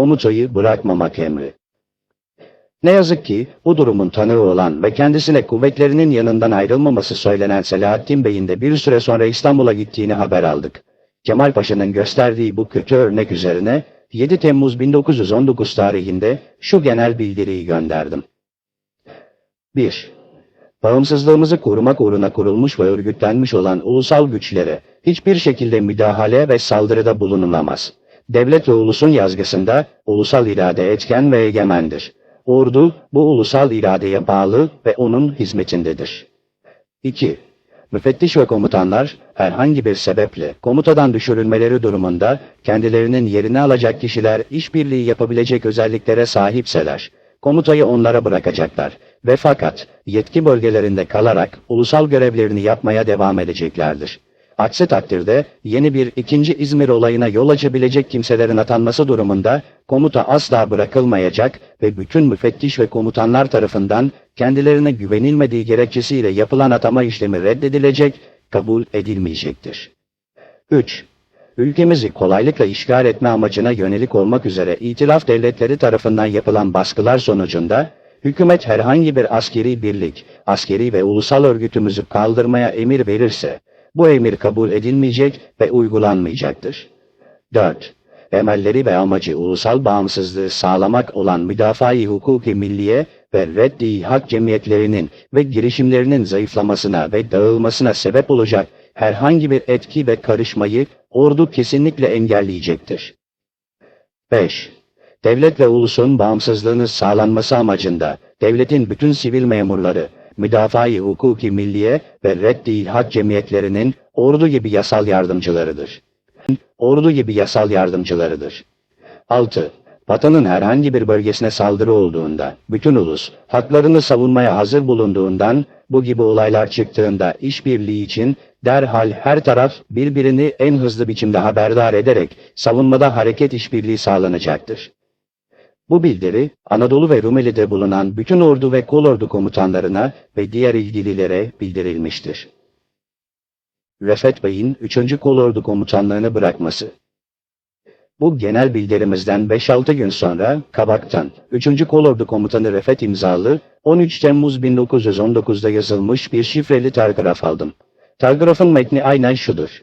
komutayı bırakmamak emri. Ne yazık ki bu durumun tanığı olan ve kendisine kuvvetlerinin yanından ayrılmaması söylenen Selahattin Bey'in de bir süre sonra İstanbul'a gittiğini haber aldık. Kemal Paşa'nın gösterdiği bu kötü örnek üzerine 7 Temmuz 1919 tarihinde şu genel bildiriyi gönderdim. 1. Bağımsızlığımızı korumak uğruna kurulmuş ve örgütlenmiş olan ulusal güçlere hiçbir şekilde müdahale ve saldırıda bulunulamaz. Devlet ve ulusun yazgısında ulusal irade etken ve egemendir. Ordu bu ulusal iradeye bağlı ve onun hizmetindedir. 2. Müfettiş ve komutanlar herhangi bir sebeple komutadan düşürülmeleri durumunda kendilerinin yerini alacak kişiler işbirliği yapabilecek özelliklere sahipseler, komutayı onlara bırakacaklar ve fakat yetki bölgelerinde kalarak ulusal görevlerini yapmaya devam edeceklerdir. Aksi takdirde yeni bir ikinci İzmir olayına yol açabilecek kimselerin atanması durumunda komuta asla bırakılmayacak ve bütün müfettiş ve komutanlar tarafından kendilerine güvenilmediği gerekçesiyle yapılan atama işlemi reddedilecek, kabul edilmeyecektir. 3. Ülkemizi kolaylıkla işgal etme amacına yönelik olmak üzere itilaf devletleri tarafından yapılan baskılar sonucunda hükümet herhangi bir askeri birlik, askeri ve ulusal örgütümüzü kaldırmaya emir verirse, bu emir kabul edilmeyecek ve uygulanmayacaktır. 4. Emelleri ve amacı ulusal bağımsızlığı sağlamak olan müdafaa-i hukuki milliye ve reddi hak cemiyetlerinin ve girişimlerinin zayıflamasına ve dağılmasına sebep olacak herhangi bir etki ve karışmayı ordu kesinlikle engelleyecektir. 5. Devlet ve ulusun bağımsızlığını sağlanması amacında devletin bütün sivil memurları, müdafaa-i hukuki milliye ve reddi hak cemiyetlerinin ordu gibi yasal yardımcılarıdır. Ordu gibi yasal yardımcılarıdır. 6. Vatanın herhangi bir bölgesine saldırı olduğunda, bütün ulus, haklarını savunmaya hazır bulunduğundan, bu gibi olaylar çıktığında işbirliği için derhal her taraf birbirini en hızlı biçimde haberdar ederek savunmada hareket işbirliği sağlanacaktır. Bu bildiri Anadolu ve Rumeli'de bulunan bütün ordu ve kolordu komutanlarına ve diğer ilgililere bildirilmiştir. Refet Bey'in 3. Kolordu komutanlığını bırakması. Bu genel bildirimizden 5-6 gün sonra Kabak'tan 3. Kolordu Komutanı Refet imzalı 13 Temmuz 1919'da yazılmış bir şifreli telgraf aldım. Telgrafın metni aynen şudur.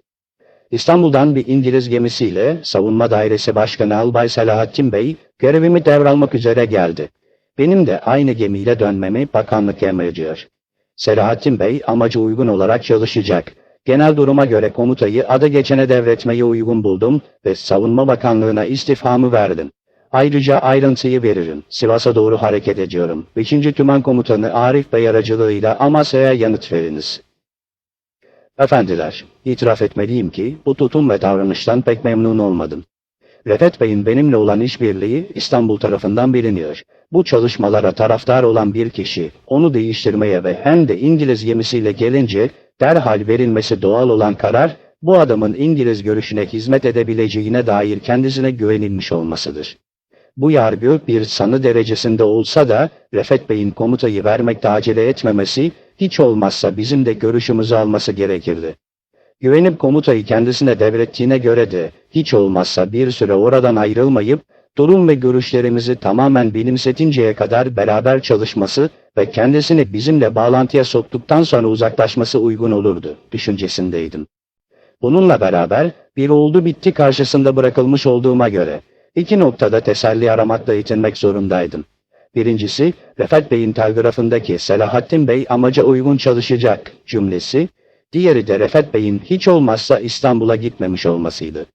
İstanbul'dan bir İngiliz gemisiyle Savunma Dairesi Başkanı Albay Selahattin Bey görevimi devralmak üzere geldi. Benim de aynı gemiyle dönmemi bakanlık emrediyor. Selahattin Bey amacı uygun olarak çalışacak. Genel duruma göre komutayı adı geçene devretmeyi uygun buldum ve Savunma Bakanlığı'na istifamı verdim. Ayrıca ayrıntıyı veririm. Sivas'a doğru hareket ediyorum. 5. Tümen Komutanı Arif Bey aracılığıyla Amasya'ya yanıt veriniz. Efendiler, itiraf etmeliyim ki bu tutum ve davranıştan pek memnun olmadım. Refet Bey'in benimle olan işbirliği İstanbul tarafından biliniyor. Bu çalışmalara taraftar olan bir kişi onu değiştirmeye ve hem de İngiliz gemisiyle gelince derhal verilmesi doğal olan karar bu adamın İngiliz görüşüne hizmet edebileceğine dair kendisine güvenilmiş olmasıdır. Bu yargı bir sanı derecesinde olsa da Refet Bey'in komutayı vermekte acele etmemesi hiç olmazsa bizim de görüşümüzü alması gerekirdi. Güvenip komutayı kendisine devrettiğine göre de hiç olmazsa bir süre oradan ayrılmayıp durum ve görüşlerimizi tamamen benimsetinceye kadar beraber çalışması ve kendisini bizimle bağlantıya soktuktan sonra uzaklaşması uygun olurdu düşüncesindeydim. Bununla beraber bir oldu bitti karşısında bırakılmış olduğuma göre iki noktada teselli aramakla yetinmek zorundaydım. Birincisi, Refet Bey'in telgrafındaki Selahattin Bey amaca uygun çalışacak cümlesi, diğeri de Refet Bey'in hiç olmazsa İstanbul'a gitmemiş olmasıydı.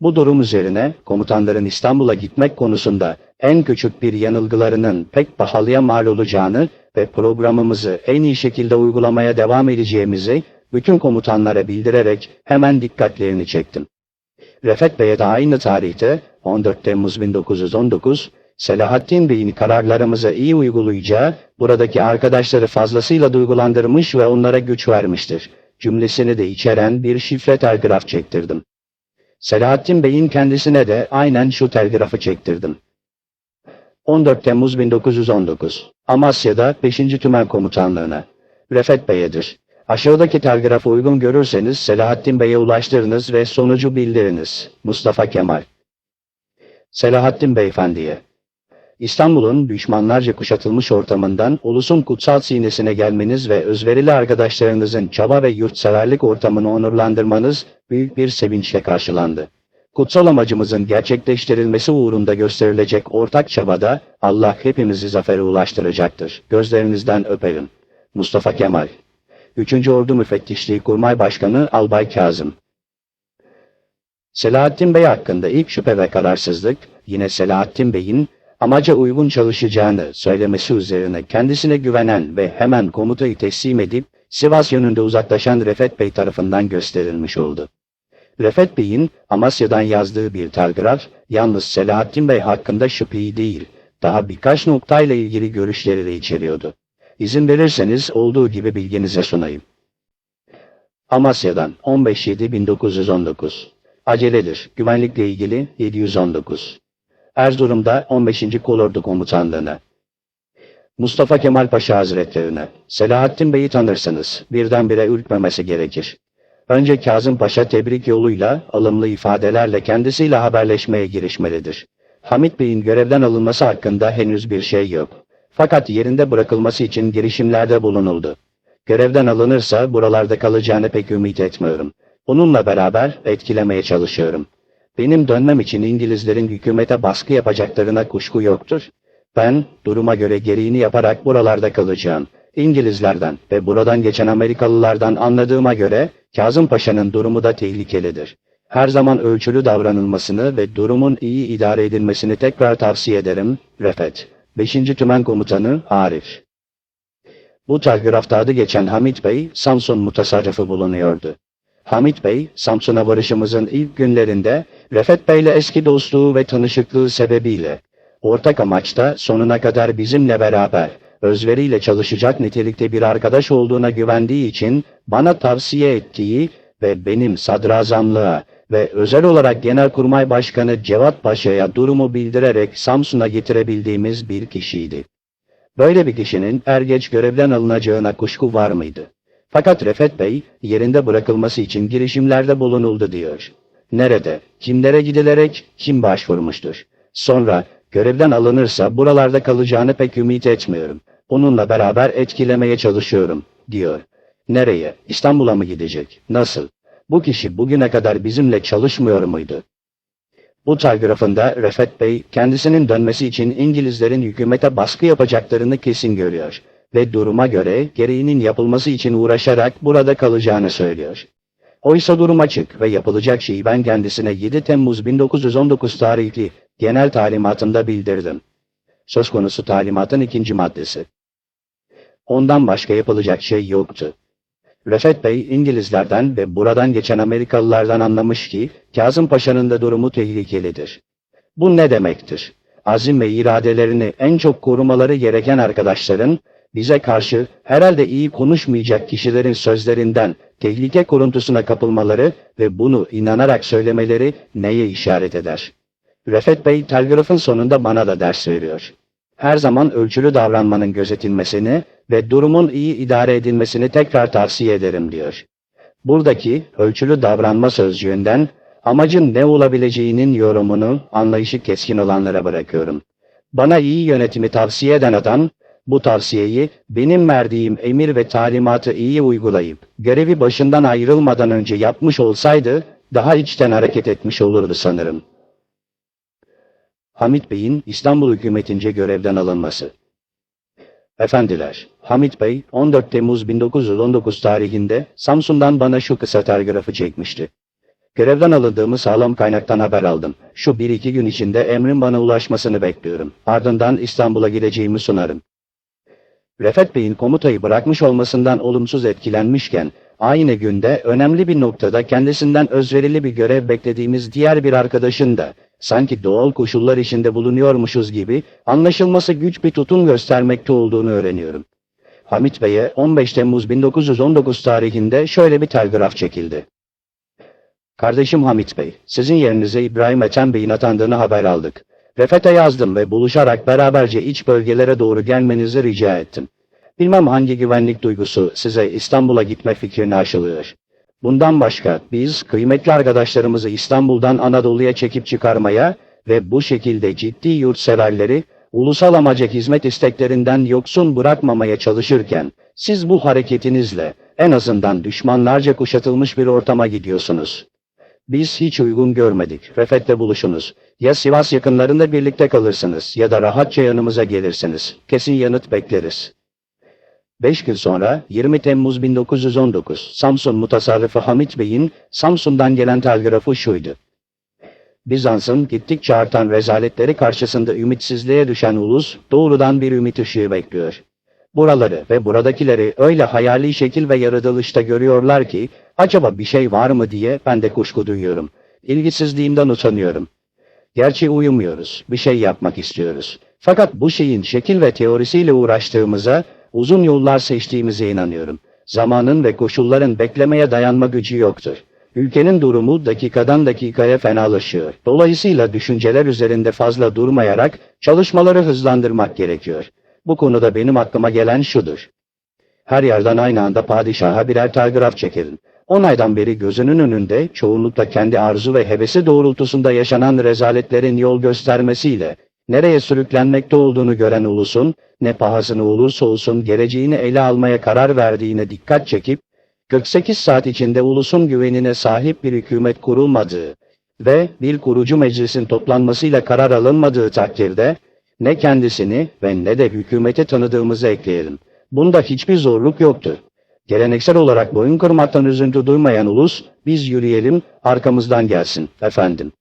Bu durum üzerine komutanların İstanbul'a gitmek konusunda en küçük bir yanılgılarının pek pahalıya mal olacağını ve programımızı en iyi şekilde uygulamaya devam edeceğimizi bütün komutanlara bildirerek hemen dikkatlerini çektim. Refet Bey'e de aynı tarihte 14 Temmuz 1919 Selahattin Bey'in kararlarımızı iyi uygulayacağı, buradaki arkadaşları fazlasıyla duygulandırmış ve onlara güç vermiştir. Cümlesini de içeren bir şifre telgraf çektirdim. Selahattin Bey'in kendisine de aynen şu telgrafı çektirdim. 14 Temmuz 1919 Amasya'da 5. Tümen Komutanlığı'na Refet Bey'edir. Aşağıdaki telgrafı uygun görürseniz Selahattin Bey'e ulaştırınız ve sonucu bildiriniz. Mustafa Kemal Selahattin Beyefendi'ye. İstanbul'un düşmanlarca kuşatılmış ortamından ulusun kutsal sinesine gelmeniz ve özverili arkadaşlarınızın çaba ve yurtseverlik ortamını onurlandırmanız büyük bir sevinçle karşılandı. Kutsal amacımızın gerçekleştirilmesi uğrunda gösterilecek ortak çabada Allah hepimizi zafere ulaştıracaktır. Gözlerinizden öperim. Mustafa Kemal 3. Ordu Müfettişliği Kurmay Başkanı Albay Kazım Selahattin Bey hakkında ilk şüphe ve kararsızlık yine Selahattin Bey'in amaca uygun çalışacağını söylemesi üzerine kendisine güvenen ve hemen komutayı teslim edip Sivas yönünde uzaklaşan Refet Bey tarafından gösterilmiş oldu. Refet Bey'in Amasya'dan yazdığı bir telgraf yalnız Selahattin Bey hakkında şüpheyi değil, daha birkaç noktayla ilgili görüşleri de içeriyordu. İzin verirseniz olduğu gibi bilginize sunayım. Amasya'dan 15.7.1919 Aceledir. Güvenlikle ilgili 719 Erzurum'da 15. Kolordu Komutanlığı'na Mustafa Kemal Paşa Hazretlerine Selahattin Bey'i tanırsınız. Birdenbire ürkmemesi gerekir. Önce Kazım Paşa tebrik yoluyla, alımlı ifadelerle kendisiyle haberleşmeye girişmelidir. Hamit Bey'in görevden alınması hakkında henüz bir şey yok. Fakat yerinde bırakılması için girişimlerde bulunuldu. Görevden alınırsa buralarda kalacağını pek ümit etmiyorum. Onunla beraber etkilemeye çalışıyorum. Benim dönmem için İngilizlerin hükümete baskı yapacaklarına kuşku yoktur. Ben duruma göre gereğini yaparak buralarda kalacağım. İngilizlerden ve buradan geçen Amerikalılardan anladığıma göre Kazım Paşa'nın durumu da tehlikelidir. Her zaman ölçülü davranılmasını ve durumun iyi idare edilmesini tekrar tavsiye ederim. Refet 5. Tümen Komutanı Arif Bu telgrafta adı geçen Hamit Bey, Samsun mutasarrıfı bulunuyordu. Hamit Bey, Samsun'a varışımızın ilk günlerinde Refet Bey'le eski dostluğu ve tanışıklığı sebebiyle ortak amaçta sonuna kadar bizimle beraber özveriyle çalışacak nitelikte bir arkadaş olduğuna güvendiği için bana tavsiye ettiği ve benim sadrazamlığa ve özel olarak Genelkurmay Başkanı Cevat Paşa'ya durumu bildirerek Samsun'a getirebildiğimiz bir kişiydi. Böyle bir kişinin er geç görevden alınacağına kuşku var mıydı? Fakat Refet Bey yerinde bırakılması için girişimlerde bulunuldu diyor. Nerede, kimlere gidilerek kim başvurmuştur? Sonra görevden alınırsa buralarda kalacağını pek ümit etmiyorum. Onunla beraber etkilemeye çalışıyorum, diyor. Nereye? İstanbul'a mı gidecek? Nasıl? Bu kişi bugüne kadar bizimle çalışmıyor muydu? Bu telgrafında Refet Bey kendisinin dönmesi için İngilizlerin hükümete baskı yapacaklarını kesin görüyor ve duruma göre gereğinin yapılması için uğraşarak burada kalacağını söylüyor. Oysa durum açık ve yapılacak şeyi ben kendisine 7 Temmuz 1919 tarihli genel talimatında bildirdim. Söz konusu talimatın ikinci maddesi. Ondan başka yapılacak şey yoktu. Refet Bey İngilizlerden ve buradan geçen Amerikalılardan anlamış ki Kazım Paşa'nın da durumu tehlikelidir. Bu ne demektir? Azim ve iradelerini en çok korumaları gereken arkadaşların bize karşı herhalde iyi konuşmayacak kişilerin sözlerinden tehlike kuruntusuna kapılmaları ve bunu inanarak söylemeleri neye işaret eder? Refet Bey telgrafın sonunda bana da ders veriyor. Her zaman ölçülü davranmanın gözetilmesini ve durumun iyi idare edilmesini tekrar tavsiye ederim diyor. Buradaki ölçülü davranma sözcüğünden amacın ne olabileceğinin yorumunu anlayışı keskin olanlara bırakıyorum. Bana iyi yönetimi tavsiye eden adam, bu tavsiyeyi benim verdiğim emir ve talimatı iyi uygulayıp görevi başından ayrılmadan önce yapmış olsaydı daha içten hareket etmiş olurdu sanırım. Hamit Bey'in İstanbul hükümetince görevden alınması. Efendiler, Hamit Bey 14 Temmuz 1919 tarihinde Samsun'dan bana şu kısa telgrafı çekmişti. Görevden alındığımı sağlam kaynaktan haber aldım. Şu bir iki gün içinde emrin bana ulaşmasını bekliyorum. Ardından İstanbul'a gideceğimi sunarım. Refet Bey'in komutayı bırakmış olmasından olumsuz etkilenmişken, aynı günde önemli bir noktada kendisinden özverili bir görev beklediğimiz diğer bir arkadaşın da, sanki doğal koşullar içinde bulunuyormuşuz gibi, anlaşılması güç bir tutum göstermekte olduğunu öğreniyorum. Hamit Bey'e 15 Temmuz 1919 tarihinde şöyle bir telgraf çekildi. Kardeşim Hamit Bey, sizin yerinize İbrahim Ethem Bey'in atandığını haber aldık. Refet'e yazdım ve buluşarak beraberce iç bölgelere doğru gelmenizi rica ettim. Bilmem hangi güvenlik duygusu size İstanbul'a gitme fikrini aşılıyor. Bundan başka biz kıymetli arkadaşlarımızı İstanbul'dan Anadolu'ya çekip çıkarmaya ve bu şekilde ciddi yurtseverleri ulusal amaca hizmet isteklerinden yoksun bırakmamaya çalışırken siz bu hareketinizle en azından düşmanlarca kuşatılmış bir ortama gidiyorsunuz. Biz hiç uygun görmedik. Refet'le buluşunuz. Ya Sivas yakınlarında birlikte kalırsınız ya da rahatça yanımıza gelirsiniz. Kesin yanıt bekleriz. 5 gün sonra 20 Temmuz 1919 Samsun mutasarrıfı Hamit Bey'in Samsun'dan gelen telgrafı şuydu. Bizans'ın gittikçe artan rezaletleri karşısında ümitsizliğe düşen ulus doğrudan bir ümit ışığı bekliyor. Buraları ve buradakileri öyle hayali şekil ve yaratılışta görüyorlar ki Acaba bir şey var mı diye ben de kuşku duyuyorum. İlgisizliğimden utanıyorum. Gerçi uyumuyoruz, bir şey yapmak istiyoruz. Fakat bu şeyin şekil ve teorisiyle uğraştığımıza, uzun yollar seçtiğimize inanıyorum. Zamanın ve koşulların beklemeye dayanma gücü yoktur. Ülkenin durumu dakikadan dakikaya fenalaşıyor. Dolayısıyla düşünceler üzerinde fazla durmayarak çalışmaları hızlandırmak gerekiyor. Bu konuda benim aklıma gelen şudur. Her yerden aynı anda padişaha birer telgraf çekerim. 10 aydan beri gözünün önünde çoğunlukla kendi arzu ve hevesi doğrultusunda yaşanan rezaletlerin yol göstermesiyle nereye sürüklenmekte olduğunu gören ulusun, ne pahasını olursa olsun geleceğini ele almaya karar verdiğine dikkat çekip, 48 saat içinde ulusun güvenine sahip bir hükümet kurulmadığı ve bir kurucu meclisin toplanmasıyla karar alınmadığı takdirde, ne kendisini ve ne de hükümeti tanıdığımızı ekleyelim. Bunda hiçbir zorluk yoktu. Geleneksel olarak boyun kırmaktan üzüntü duymayan ulus, biz yürüyelim, arkamızdan gelsin, efendim.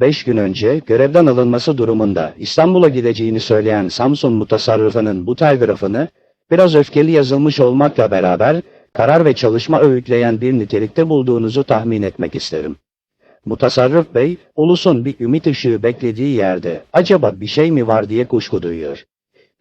Beş gün önce görevden alınması durumunda İstanbul'a gideceğini söyleyen Samsun mutasarrıfının bu telgrafını, biraz öfkeli yazılmış olmakla beraber, karar ve çalışma öğütleyen bir nitelikte bulduğunuzu tahmin etmek isterim. Mutasarrıf Bey, ulusun bir ümit ışığı beklediği yerde acaba bir şey mi var diye kuşku duyuyor.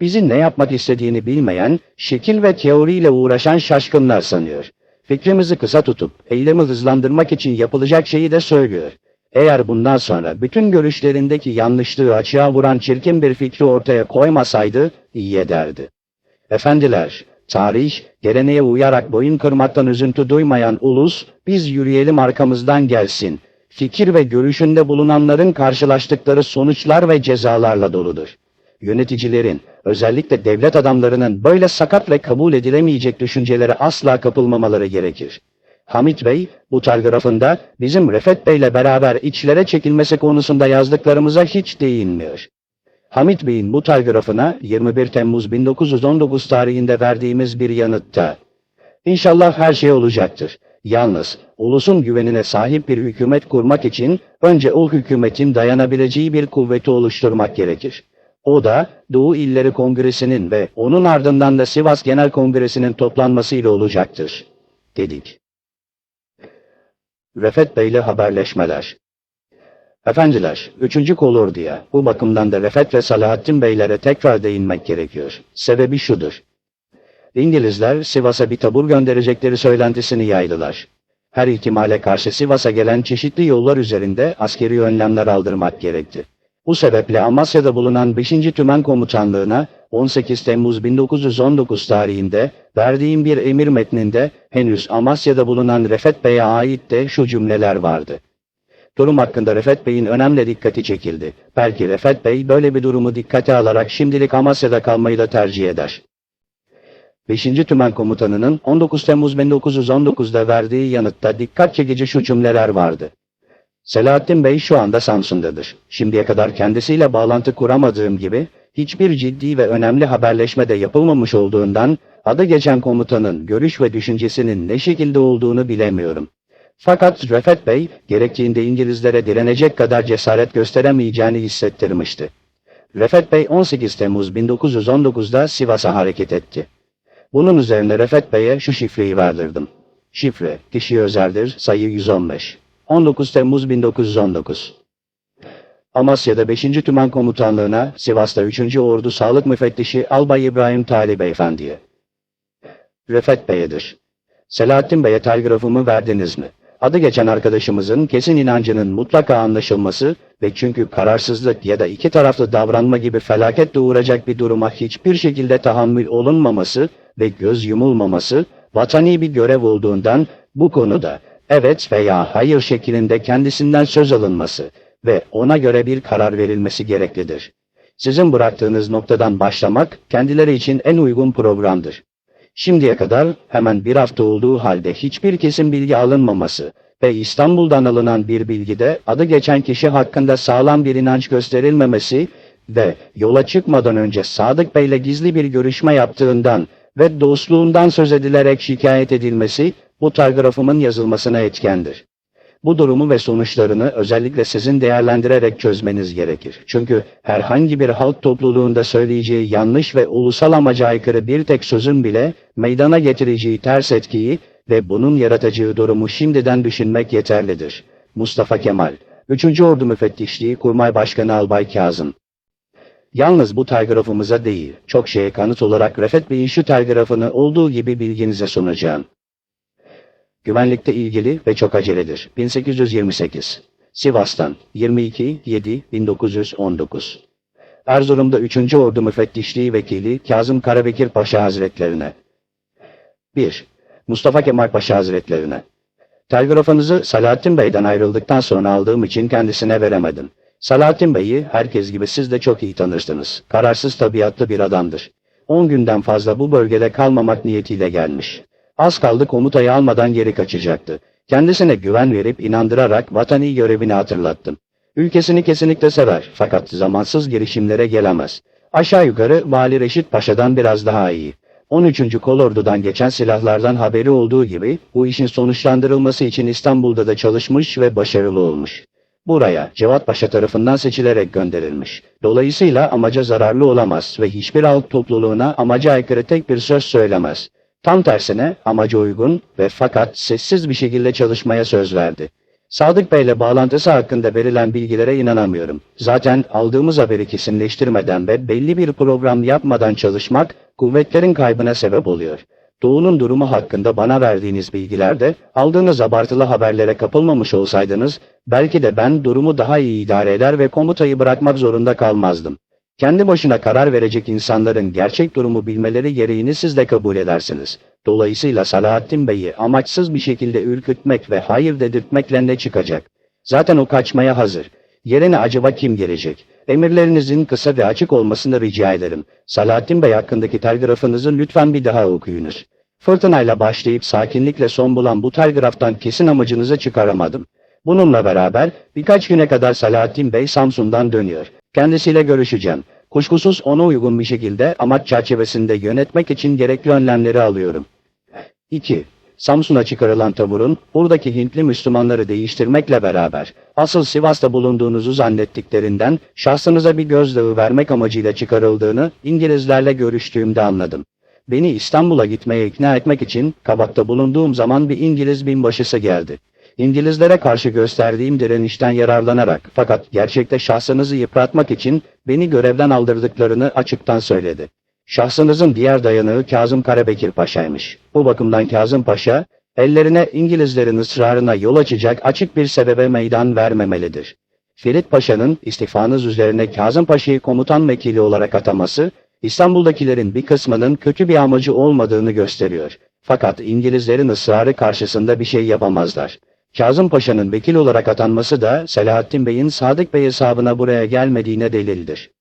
Bizi ne yapmak istediğini bilmeyen, şekil ve teoriyle uğraşan şaşkınlar sanıyor. Fikrimizi kısa tutup, eylemi hızlandırmak için yapılacak şeyi de söylüyor. Eğer bundan sonra bütün görüşlerindeki yanlışlığı açığa vuran çirkin bir fikri ortaya koymasaydı, iyi ederdi. Efendiler, tarih, geleneğe uyarak boyun kırmaktan üzüntü duymayan ulus, biz yürüyelim arkamızdan gelsin. Fikir ve görüşünde bulunanların karşılaştıkları sonuçlar ve cezalarla doludur. Yöneticilerin, özellikle devlet adamlarının böyle sakat ve kabul edilemeyecek düşüncelere asla kapılmamaları gerekir. Hamit Bey, bu telgrafında bizim Refet Bey'le beraber içlere çekilmesi konusunda yazdıklarımıza hiç değinmiyor. Hamit Bey'in bu telgrafına 21 Temmuz 1919 tarihinde verdiğimiz bir yanıtta, İnşallah her şey olacaktır. Yalnız ulusun güvenine sahip bir hükümet kurmak için önce o hükümetin dayanabileceği bir kuvveti oluşturmak gerekir. O da Doğu İlleri Kongresi'nin ve onun ardından da Sivas Genel Kongresi'nin toplanmasıyla olacaktır, dedik. Refet Bey'le haberleşmeler. Efendiler, üçüncü kolor diye bu bakımdan da Refet ve Salahattin Beylere tekrar değinmek gerekiyor. Sebebi şudur. İngilizler Sivas'a bir tabur gönderecekleri söylentisini yaydılar. Her ihtimale karşı Sivas'a gelen çeşitli yollar üzerinde askeri önlemler aldırmak gerekti. Bu sebeple Amasya'da bulunan 5. Tümen Komutanlığı'na 18 Temmuz 1919 tarihinde verdiğim bir emir metninde henüz Amasya'da bulunan Refet Bey'e ait de şu cümleler vardı. Durum hakkında Refet Bey'in önemli dikkati çekildi. Belki Refet Bey böyle bir durumu dikkate alarak şimdilik Amasya'da kalmayı da tercih eder. 5. Tümen Komutanı'nın 19 Temmuz 1919'da verdiği yanıtta dikkat çekici şu cümleler vardı. Selahattin Bey şu anda Samsun'dadır. Şimdiye kadar kendisiyle bağlantı kuramadığım gibi hiçbir ciddi ve önemli haberleşme de yapılmamış olduğundan adı geçen komutanın görüş ve düşüncesinin ne şekilde olduğunu bilemiyorum. Fakat Refet Bey gerektiğinde İngilizlere direnecek kadar cesaret gösteremeyeceğini hissettirmişti. Refet Bey 18 Temmuz 1919'da Sivas'a hareket etti. Bunun üzerine Refet Bey'e şu şifreyi verdirdim. Şifre, kişi özeldir, sayı 115. 19 Temmuz 1919. Amasya'da 5. Tümen Komutanlığı'na, Sivas'ta 3. Ordu Sağlık Müfettişi Albay İbrahim Talip Beyefendi'ye. Refet Bey'edir. Selahattin Bey'e telgrafımı verdiniz mi? Adı geçen arkadaşımızın kesin inancının mutlaka anlaşılması ve çünkü kararsızlık ya da iki taraflı davranma gibi felaket doğuracak bir duruma hiçbir şekilde tahammül olunmaması ve göz yumulmaması vatani bir görev olduğundan bu konuda evet veya hayır şeklinde kendisinden söz alınması ve ona göre bir karar verilmesi gereklidir. Sizin bıraktığınız noktadan başlamak kendileri için en uygun programdır. Şimdiye kadar hemen bir hafta olduğu halde hiçbir kesin bilgi alınmaması ve İstanbul'dan alınan bir bilgide adı geçen kişi hakkında sağlam bir inanç gösterilmemesi ve yola çıkmadan önce Sadık Bey'le gizli bir görüşme yaptığından ve dostluğundan söz edilerek şikayet edilmesi bu telgrafımın yazılmasına etkendir. Bu durumu ve sonuçlarını özellikle sizin değerlendirerek çözmeniz gerekir. Çünkü herhangi bir halk topluluğunda söyleyeceği yanlış ve ulusal amaca aykırı bir tek sözün bile meydana getireceği ters etkiyi ve bunun yaratacağı durumu şimdiden düşünmek yeterlidir. Mustafa Kemal 3. Ordu Müfettişliği Kurmay Başkanı Albay Kazım Yalnız bu telgrafımıza değil, çok şeye kanıt olarak Refet Bey'in şu telgrafını olduğu gibi bilginize sunacağım. Güvenlikte ilgili ve çok aceledir. 1828 Sivas'tan 22-7-1919 Erzurum'da 3. Ordu Müfettişliği Vekili Kazım Karabekir Paşa Hazretlerine 1. Mustafa Kemal Paşa Hazretlerine Telgrafınızı Salahattin Bey'den ayrıldıktan sonra aldığım için kendisine veremedim. Salahattin Bey'i herkes gibi siz de çok iyi tanırsınız. Kararsız tabiatlı bir adamdır. 10 günden fazla bu bölgede kalmamak niyetiyle gelmiş. Az kaldı komutayı almadan geri kaçacaktı. Kendisine güven verip inandırarak vatani görevini hatırlattım. Ülkesini kesinlikle sever fakat zamansız girişimlere gelemez. Aşağı yukarı Vali Reşit Paşa'dan biraz daha iyi. 13. Kolordu'dan geçen silahlardan haberi olduğu gibi bu işin sonuçlandırılması için İstanbul'da da çalışmış ve başarılı olmuş. Buraya Cevat Paşa tarafından seçilerek gönderilmiş. Dolayısıyla amaca zararlı olamaz ve hiçbir halk topluluğuna amaca aykırı tek bir söz söylemez. Tam tersine amaca uygun ve fakat sessiz bir şekilde çalışmaya söz verdi. Sadık Bey'le bağlantısı hakkında verilen bilgilere inanamıyorum. Zaten aldığımız haberi kesinleştirmeden ve belli bir program yapmadan çalışmak kuvvetlerin kaybına sebep oluyor. Doğu'nun durumu hakkında bana verdiğiniz bilgilerde aldığınız abartılı haberlere kapılmamış olsaydınız belki de ben durumu daha iyi idare eder ve komutayı bırakmak zorunda kalmazdım. Kendi başına karar verecek insanların gerçek durumu bilmeleri gereğini siz de kabul edersiniz. Dolayısıyla Salahattin Bey'i amaçsız bir şekilde ürkütmek ve hayır dedirtmekle ne çıkacak? Zaten o kaçmaya hazır. Yerine acaba kim gelecek? Emirlerinizin kısa ve açık olmasını rica ederim. Salahattin Bey hakkındaki telgrafınızı lütfen bir daha okuyunuz. Fırtınayla başlayıp sakinlikle son bulan bu telgraftan kesin amacınızı çıkaramadım. Bununla beraber birkaç güne kadar Salahattin Bey Samsun'dan dönüyor. Kendisiyle görüşeceğim. Kuşkusuz ona uygun bir şekilde amaç çerçevesinde yönetmek için gerekli önlemleri alıyorum. 2. Samsun'a çıkarılan taburun buradaki Hintli Müslümanları değiştirmekle beraber asıl Sivas'ta bulunduğunuzu zannettiklerinden şahsınıza bir gözdağı vermek amacıyla çıkarıldığını İngilizlerle görüştüğümde anladım. Beni İstanbul'a gitmeye ikna etmek için Kabak'ta bulunduğum zaman bir İngiliz binbaşısı geldi. İngilizlere karşı gösterdiğim direnişten yararlanarak fakat gerçekte şahsınızı yıpratmak için beni görevden aldırdıklarını açıktan söyledi. Şahsınızın diğer dayanığı Kazım Karabekir Paşa'ymış. Bu bakımdan Kazım Paşa, ellerine İngilizlerin ısrarına yol açacak açık bir sebebe meydan vermemelidir. Ferit Paşa'nın istifanız üzerine Kazım Paşa'yı komutan vekili olarak ataması, İstanbul'dakilerin bir kısmının kötü bir amacı olmadığını gösteriyor. Fakat İngilizlerin ısrarı karşısında bir şey yapamazlar. Kazım Paşa'nın vekil olarak atanması da Selahattin Bey'in Sadık Bey hesabına buraya gelmediğine delildir.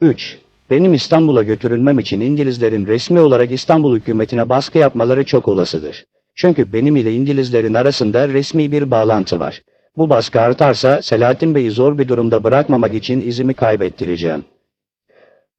3. Benim İstanbul'a götürülmem için İngilizlerin resmi olarak İstanbul hükümetine baskı yapmaları çok olasıdır. Çünkü benim ile İngilizlerin arasında resmi bir bağlantı var. Bu baskı artarsa Selahattin Bey'i zor bir durumda bırakmamak için izimi kaybettireceğim.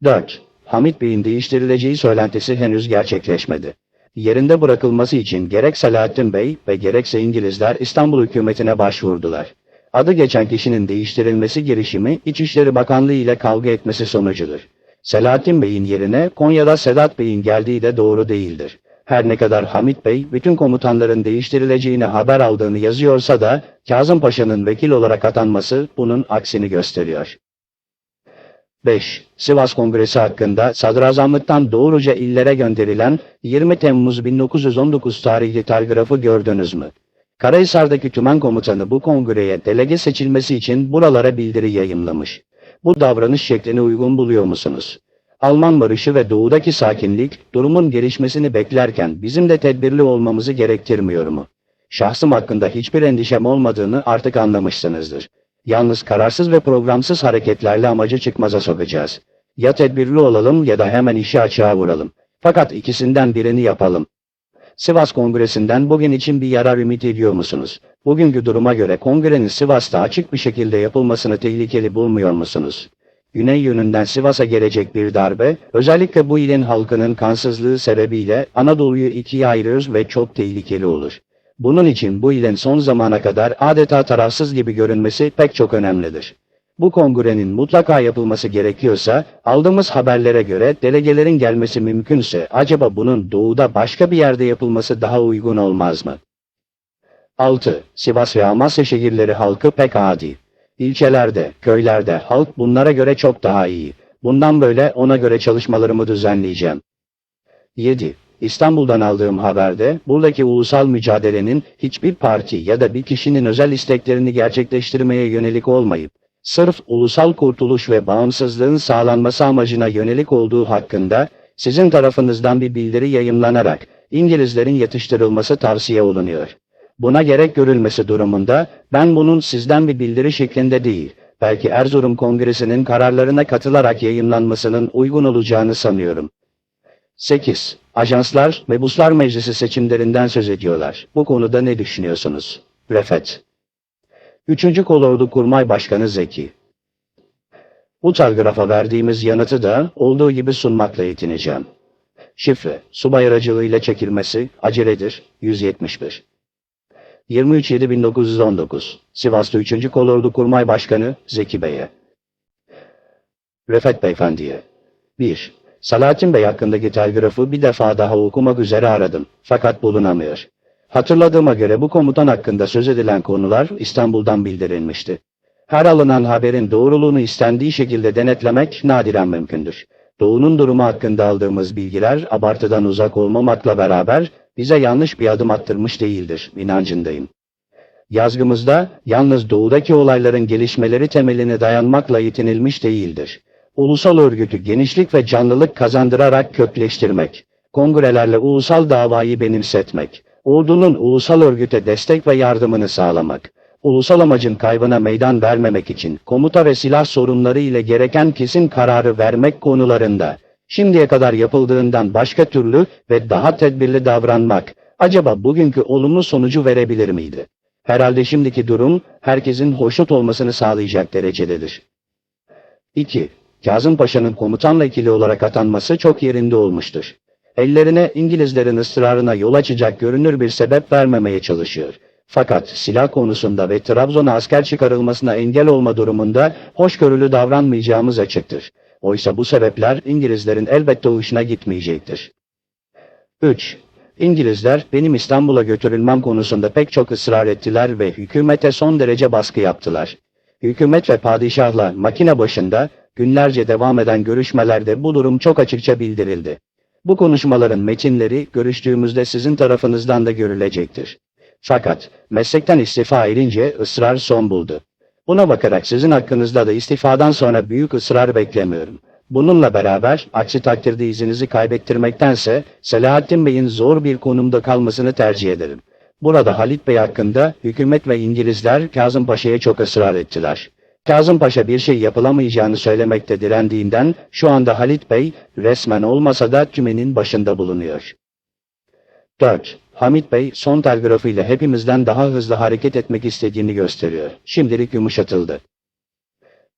4. Hamit Bey'in değiştirileceği söylentisi henüz gerçekleşmedi. Yerinde bırakılması için gerek Selahattin Bey ve gerekse İngilizler İstanbul hükümetine başvurdular. Adı geçen kişinin değiştirilmesi girişimi İçişleri Bakanlığı ile kavga etmesi sonucudur. Selahattin Bey'in yerine Konya'da Sedat Bey'in geldiği de doğru değildir. Her ne kadar Hamit Bey bütün komutanların değiştirileceğini haber aldığını yazıyorsa da Kazım Paşa'nın vekil olarak atanması bunun aksini gösteriyor. 5. Sivas Kongresi hakkında sadrazamlıktan doğruca illere gönderilen 20 Temmuz 1919 tarihli telgrafı gördünüz mü? Karahisar'daki tümen komutanı bu kongreye delege seçilmesi için buralara bildiri yayımlamış. Bu davranış şeklini uygun buluyor musunuz? Alman barışı ve doğudaki sakinlik durumun gelişmesini beklerken bizim de tedbirli olmamızı gerektirmiyor mu? Şahsım hakkında hiçbir endişem olmadığını artık anlamışsınızdır. Yalnız kararsız ve programsız hareketlerle amacı çıkmaza sokacağız. Ya tedbirli olalım ya da hemen işi açığa vuralım. Fakat ikisinden birini yapalım. Sivas Kongresi'nden bugün için bir yarar ümit ediyor musunuz? Bugünkü duruma göre kongrenin Sivas'ta açık bir şekilde yapılmasını tehlikeli bulmuyor musunuz? Güney yönünden Sivas'a gelecek bir darbe, özellikle bu ilin halkının kansızlığı sebebiyle Anadolu'yu ikiye ayırır ve çok tehlikeli olur. Bunun için bu ilin son zamana kadar adeta tarafsız gibi görünmesi pek çok önemlidir. Bu kongrenin mutlaka yapılması gerekiyorsa, aldığımız haberlere göre delegelerin gelmesi mümkünse acaba bunun doğuda başka bir yerde yapılması daha uygun olmaz mı? 6. Sivas ve Amasya şehirleri halkı pek adi. İlçelerde, köylerde halk bunlara göre çok daha iyi. Bundan böyle ona göre çalışmalarımı düzenleyeceğim. 7. İstanbul'dan aldığım haberde buradaki ulusal mücadelenin hiçbir parti ya da bir kişinin özel isteklerini gerçekleştirmeye yönelik olmayıp, sırf ulusal kurtuluş ve bağımsızlığın sağlanması amacına yönelik olduğu hakkında sizin tarafınızdan bir bildiri yayımlanarak İngilizlerin yatıştırılması tavsiye olunuyor. Buna gerek görülmesi durumunda ben bunun sizden bir bildiri şeklinde değil, belki Erzurum Kongresi'nin kararlarına katılarak yayımlanmasının uygun olacağını sanıyorum. 8. Ajanslar Mebuslar Meclisi seçimlerinden söz ediyorlar. Bu konuda ne düşünüyorsunuz? Refet. 3. Kolordu Kurmay Başkanı Zeki. Bu telgrafa verdiğimiz yanıtı da olduğu gibi sunmakla yetineceğim. Şifre, subay aracılığıyla çekilmesi, aceledir, 171. 23.7.1919 Sivas'ta 3. Kolordu Kurmay Başkanı Zeki Bey'e. Refet Beyefendi'ye. 1. Salahattin Bey hakkındaki telgrafı bir defa daha okumak üzere aradım. Fakat bulunamıyor. Hatırladığıma göre bu komutan hakkında söz edilen konular İstanbul'dan bildirilmişti. Her alınan haberin doğruluğunu istendiği şekilde denetlemek nadiren mümkündür. Doğu'nun durumu hakkında aldığımız bilgiler abartıdan uzak olmamakla beraber bize yanlış bir adım attırmış değildir, inancındayım. Yazgımızda yalnız doğudaki olayların gelişmeleri temeline dayanmakla yetinilmiş değildir. Ulusal örgütü genişlik ve canlılık kazandırarak kökleştirmek, kongrelerle ulusal davayı benimsetmek, ordunun ulusal örgüte destek ve yardımını sağlamak, ulusal amacın kaybına meydan vermemek için komuta ve silah sorunları ile gereken kesin kararı vermek konularında, şimdiye kadar yapıldığından başka türlü ve daha tedbirli davranmak, acaba bugünkü olumlu sonucu verebilir miydi? Herhalde şimdiki durum, herkesin hoşnut olmasını sağlayacak derecededir. 2. Kazım Paşa'nın komutanla ikili olarak atanması çok yerinde olmuştur. Ellerine İngilizlerin ısrarına yol açacak görünür bir sebep vermemeye çalışıyor. Fakat silah konusunda ve Trabzon'a asker çıkarılmasına engel olma durumunda hoşgörülü davranmayacağımız açıktır. Oysa bu sebepler İngilizlerin elbette hoşuna gitmeyecektir. 3. İngilizler benim İstanbul'a götürülmem konusunda pek çok ısrar ettiler ve hükümete son derece baskı yaptılar. Hükümet ve padişahla makine başında günlerce devam eden görüşmelerde bu durum çok açıkça bildirildi. Bu konuşmaların metinleri görüştüğümüzde sizin tarafınızdan da görülecektir. Fakat meslekten istifa edince ısrar son buldu. Buna bakarak sizin hakkınızda da istifadan sonra büyük ısrar beklemiyorum. Bununla beraber aksi takdirde izinizi kaybettirmektense Selahattin Bey'in zor bir konumda kalmasını tercih ederim. Burada Halit Bey hakkında hükümet ve İngilizler Kazım Paşa'ya çok ısrar ettiler. Kazım Paşa bir şey yapılamayacağını söylemekte direndiğinden şu anda Halit Bey resmen olmasa da tümenin başında bulunuyor. 4. Hamit Bey son telgrafıyla hepimizden daha hızlı hareket etmek istediğini gösteriyor. Şimdilik yumuşatıldı.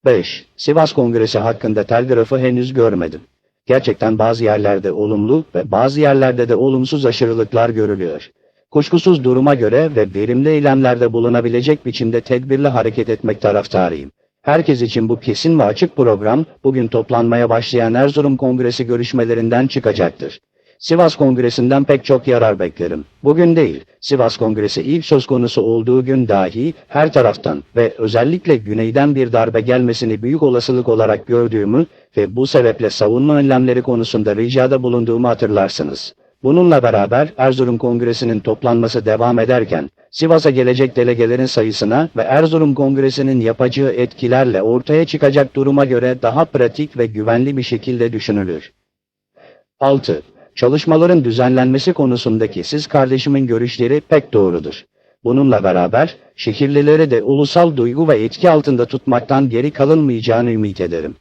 5. Sivas Kongresi hakkında telgrafı henüz görmedim. Gerçekten bazı yerlerde olumlu ve bazı yerlerde de olumsuz aşırılıklar görülüyor. Kuşkusuz duruma göre ve verimli eylemlerde bulunabilecek biçimde tedbirli hareket etmek taraftarıyım. Herkes için bu kesin ve açık program bugün toplanmaya başlayan Erzurum Kongresi görüşmelerinden çıkacaktır. Sivas Kongresi'nden pek çok yarar beklerim. Bugün değil, Sivas Kongresi ilk söz konusu olduğu gün dahi her taraftan ve özellikle güneyden bir darbe gelmesini büyük olasılık olarak gördüğümü ve bu sebeple savunma önlemleri konusunda ricada bulunduğumu hatırlarsınız. Bununla beraber Erzurum Kongresi'nin toplanması devam ederken, Sivas'a gelecek delegelerin sayısına ve Erzurum Kongresi'nin yapacağı etkilerle ortaya çıkacak duruma göre daha pratik ve güvenli bir şekilde düşünülür. 6. Çalışmaların düzenlenmesi konusundaki siz kardeşimin görüşleri pek doğrudur. Bununla beraber şehirlileri de ulusal duygu ve etki altında tutmaktan geri kalınmayacağını ümit ederim.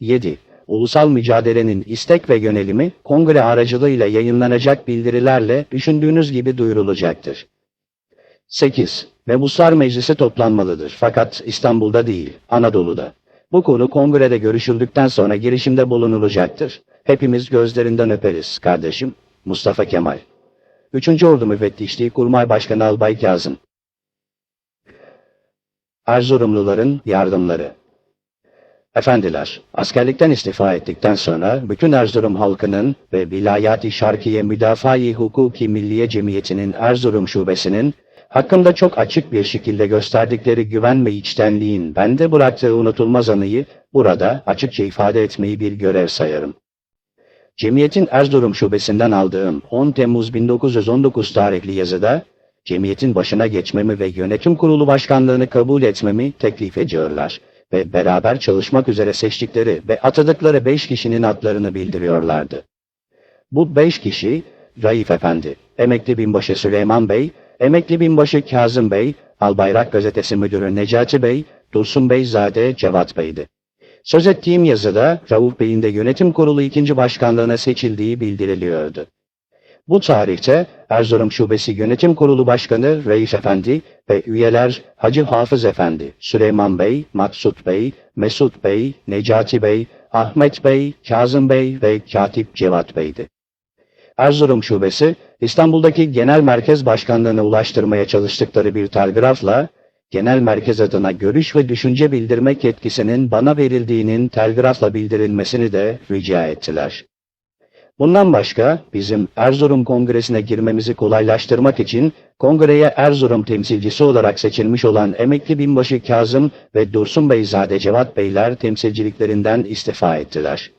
7. Ulusal mücadelenin istek ve yönelimi kongre aracılığıyla yayınlanacak bildirilerle düşündüğünüz gibi duyurulacaktır. 8. Mebuslar Meclisi toplanmalıdır fakat İstanbul'da değil, Anadolu'da. Bu konu kongrede görüşüldükten sonra girişimde bulunulacaktır. Hepimiz gözlerinden öperiz kardeşim. Mustafa Kemal 3. Ordu Müfettişliği Kurmay Başkanı Albay Kazım Erzurumluların yardımları Efendiler, askerlikten istifa ettikten sonra bütün Erzurum halkının ve Vilayat-ı Şarkiye Müdafaa-i Hukuki Milliye Cemiyeti'nin Erzurum şubesinin hakkında çok açık bir şekilde gösterdikleri güven ve içtenliğin bende bıraktığı unutulmaz anıyı burada açıkça ifade etmeyi bir görev sayarım. Cemiyetin Erzurum şubesinden aldığım 10 Temmuz 1919 tarihli yazıda cemiyetin başına geçmemi ve yönetim kurulu başkanlığını kabul etmemi teklif ediyorlar ve beraber çalışmak üzere seçtikleri ve atadıkları 5 kişinin adlarını bildiriyorlardı. Bu 5 kişi Raif Efendi, Emekli Binbaşı Süleyman Bey, Emekli Binbaşı Kazım Bey, Albayrak Gazetesi Müdürü Necati Bey, Dursun Beyzade Cevat Bey'di. Söz ettiğim yazıda Rauf Bey'in de yönetim kurulu ikinci başkanlığına seçildiği bildiriliyordu. Bu tarihte Erzurum Şubesi Yönetim Kurulu Başkanı Reis Efendi ve üyeler Hacı Hafız Efendi, Süleyman Bey, Maksut Bey, Mesut Bey, Necati Bey, Ahmet Bey, Kazım Bey ve Katip Cevat Bey'di. Erzurum Şubesi, İstanbul'daki Genel Merkez Başkanlığı'na ulaştırmaya çalıştıkları bir telgrafla, genel merkez adına görüş ve düşünce bildirmek yetkisinin bana verildiğinin telgrafla bildirilmesini de rica ettiler. Bundan başka bizim Erzurum Kongresi'ne girmemizi kolaylaştırmak için kongreye Erzurum temsilcisi olarak seçilmiş olan emekli binbaşı Kazım ve Dursun Beyzade Cevat Beyler temsilciliklerinden istifa ettiler.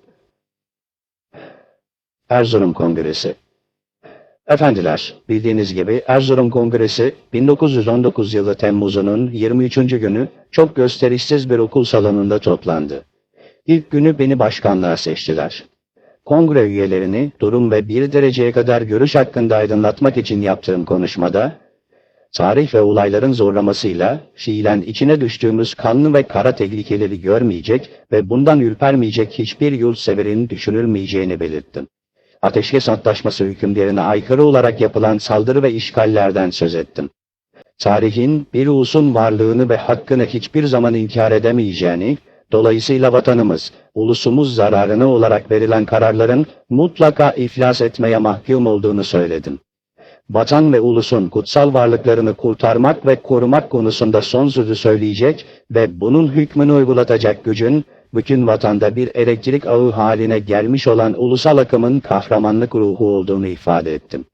Erzurum Kongresi Efendiler, bildiğiniz gibi Erzurum Kongresi 1919 yılı Temmuz'unun 23. günü çok gösterişsiz bir okul salonunda toplandı. İlk günü beni başkanlığa seçtiler. Kongre üyelerini durum ve bir dereceye kadar görüş hakkında aydınlatmak için yaptığım konuşmada, tarih ve olayların zorlamasıyla fiilen içine düştüğümüz kanlı ve kara tehlikeleri görmeyecek ve bundan ürpermeyecek hiçbir yurtseverin düşünülmeyeceğini belirttim ateşkes antlaşması hükümlerine aykırı olarak yapılan saldırı ve işgallerden söz ettim. Tarihin bir ulusun varlığını ve hakkını hiçbir zaman inkar edemeyeceğini, dolayısıyla vatanımız, ulusumuz zararına olarak verilen kararların mutlaka iflas etmeye mahkum olduğunu söyledim. Vatan ve ulusun kutsal varlıklarını kurtarmak ve korumak konusunda son sözü söyleyecek ve bunun hükmünü uygulatacak gücün bütün vatanda bir elektrik ağı haline gelmiş olan ulusal akımın kahramanlık ruhu olduğunu ifade ettim.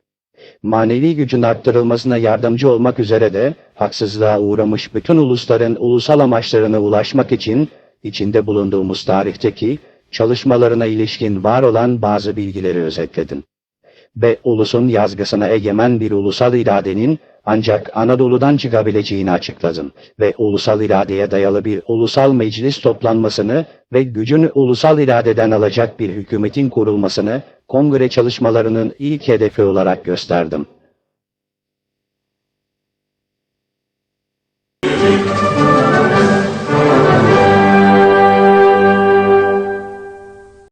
Manevi gücün arttırılmasına yardımcı olmak üzere de haksızlığa uğramış bütün ulusların ulusal amaçlarına ulaşmak için içinde bulunduğumuz tarihteki çalışmalarına ilişkin var olan bazı bilgileri özetledim. Ve ulusun yazgısına egemen bir ulusal iradenin ancak Anadolu'dan çıkabileceğini açıkladım ve ulusal iradeye dayalı bir ulusal meclis toplanmasını ve gücünü ulusal iradeden alacak bir hükümetin kurulmasını kongre çalışmalarının ilk hedefi olarak gösterdim.